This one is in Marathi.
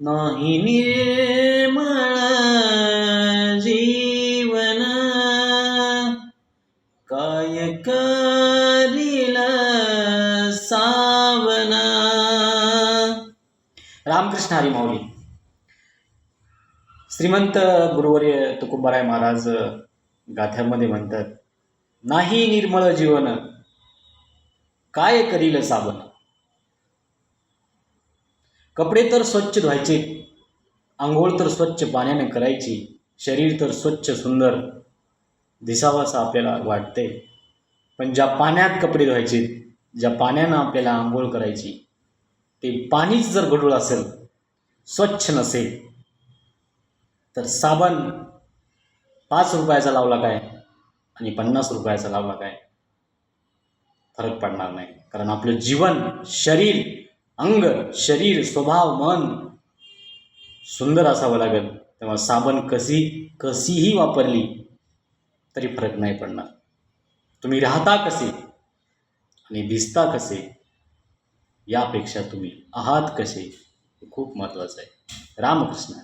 नाही निर्मळ जीवन. काय करील सावन? रामकृष्ण हरी माऊली. श्रीमंत गुरुवर्य तुकुंबराय महाराज गाथ्यामध्ये म्हणतात नाही निर्मळ जीवन काय करील साबण कपडे तर स्वच्छ धुवायचे आंघोळ तर स्वच्छ पाण्याने करायची शरीर तर स्वच्छ सुंदर दिसावं असं आपल्याला वाटते. पण ज्या पाण्यात कपडे धुवायचे ज्या पाण्यानं आपल्याला आंघोळ करायची ते पाणीच जर गडूळ असेल स्वच्छ नसेल तर साबण पाच रुपयाचा लावला काय आणि पन्नास रुपयाचा लावला काय? फरक पडणार नाही. कारण आपलं जीवन शरीर अंग शरीर स्वभाव मन सुंदर असावं लागेल. तेव्हा साबण कशी कशीही वापरली तरी फरक नाही पडणार. तुम्ही राहता कसे? आणि दिसता कसे? यापेक्षा तुम्ही आहात कसे? हे खूप महत्त्वाचं आहे. रामकृष्ण